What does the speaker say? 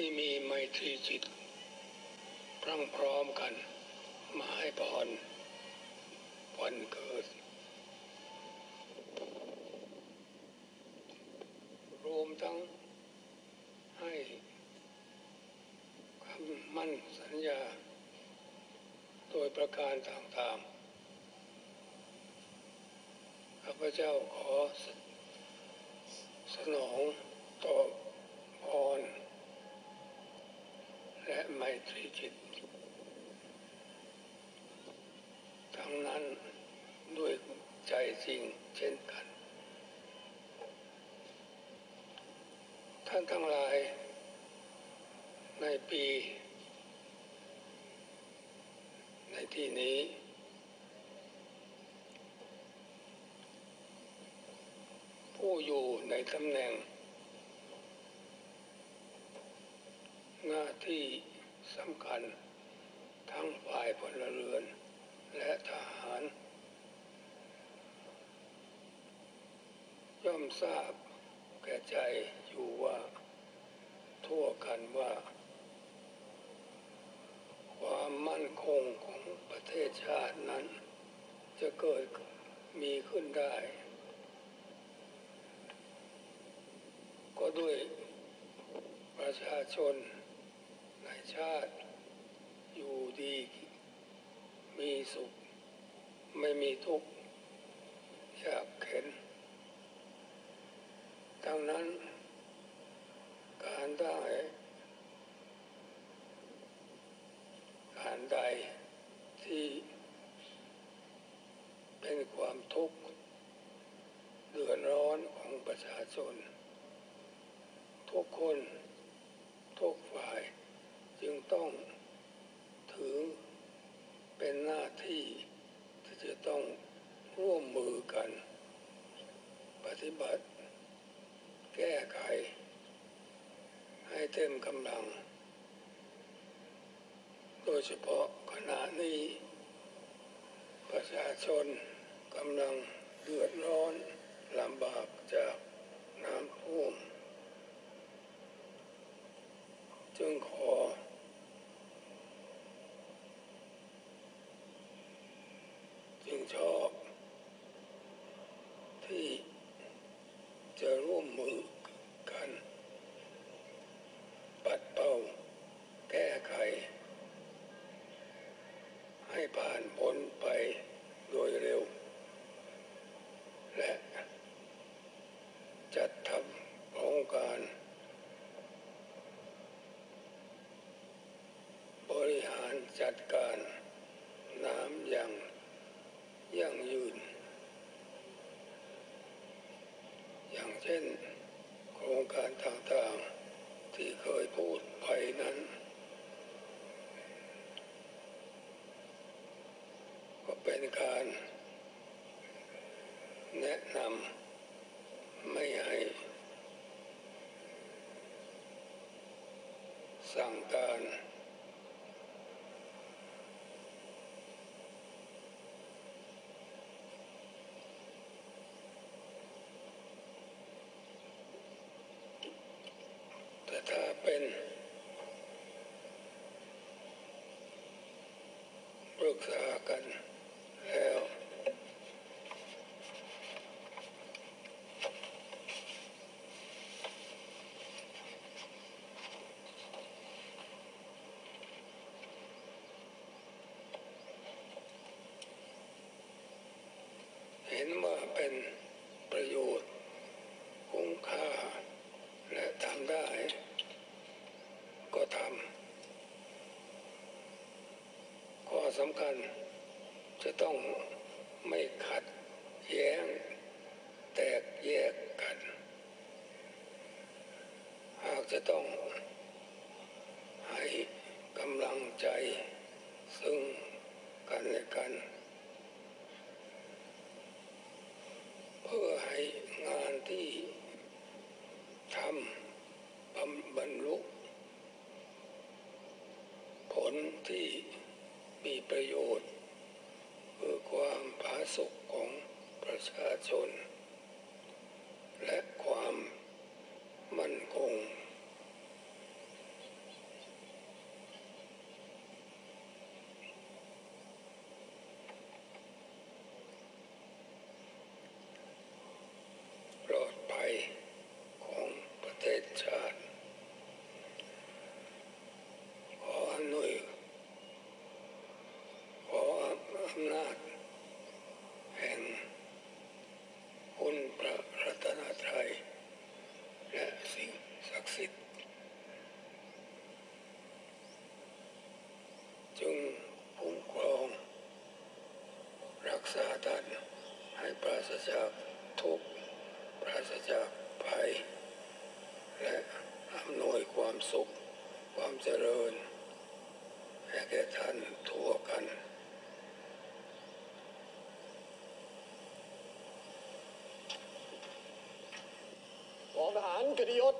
ที่มีไมตรีจิตพรั่งพร้อมกัน มาให้พรวันเกิด รวมทั้งให้คำมั่นสัญญา โดยประการต่างๆข้าพเจ้าขอสนองตอบพร ไมตรีจิต ทั้งนั้นด้วยใจจริงเช่นกัน ท่านทั้งหลาย ในปี ในที่นี้ ผู้อยู่ในตำแหน่งหน้าที่ สำคัญ ทั้งฝ่ายพลเรือน และทหาร ย่อมทราบแก่ใจอยู่ว่า ทั่วกันว่า ความมั่นคงของประเทศชาตินั้น จะเกิดมีขึ้นได้ ก็ด้วยประชาชนใน ชาติ อยู่ดี มีสุข ไม่มีทุกข์ยากเข็นดังนั้น การได้การใดที่เป็นความทุกข์เดือดร้อนของประชาชน ทุกคนทุกฝ่ายจึงต้องถือเป็นหน้าที่ที่จะต้องร่วมมือกัน ปฏิบัติ แก้ไข ให้ เต็มกำลัง โดยเฉพาะขณะนี้ ประชาชนกำลังเดือดร้อนลำบากจากน้ำท่วมจึงขอ จึงชอบ ที่จะร่วมมือกัน ปัดเป่า แก้ไข ให้ผ่านพ้นไปโดยเร็ว และจัดทำโครง การ บริหารจัดการน้ำอย่างยั่งยืน อย่างเช่นโครงการท่างๆที่เคยพูดไปนั้น ก็เป็นการแนะนำไม่ให้ สั่งการ แต่ถ้าเป็นปรึกษากันแล้ว เห็นว่าเป็นประโยชน์คุ้มค่า และทำได้ ก็ทำข้อ สำคัญ จะต้องไม่ขัดแย้ง แตกแยกกัน หากจะต้องให้กำลังใจ ซึ่งกันและกัน เพื่อให้งานที่ทำบำบรรลุผลที่มี ประโยชน์ เพื่อความผาสุกของประชาชน และความมั่นคงำนาจ แห่ง คุณพระรัตนตรัยและสิ่งศักดิ์สิทธิ์จึงคุ้มครอง รักษาท่านให้ปราศจากทุกข์ปราศจากภัย และอำนวยความสุข ความเจริญ ให้แก่ท่านทั่วกัน ก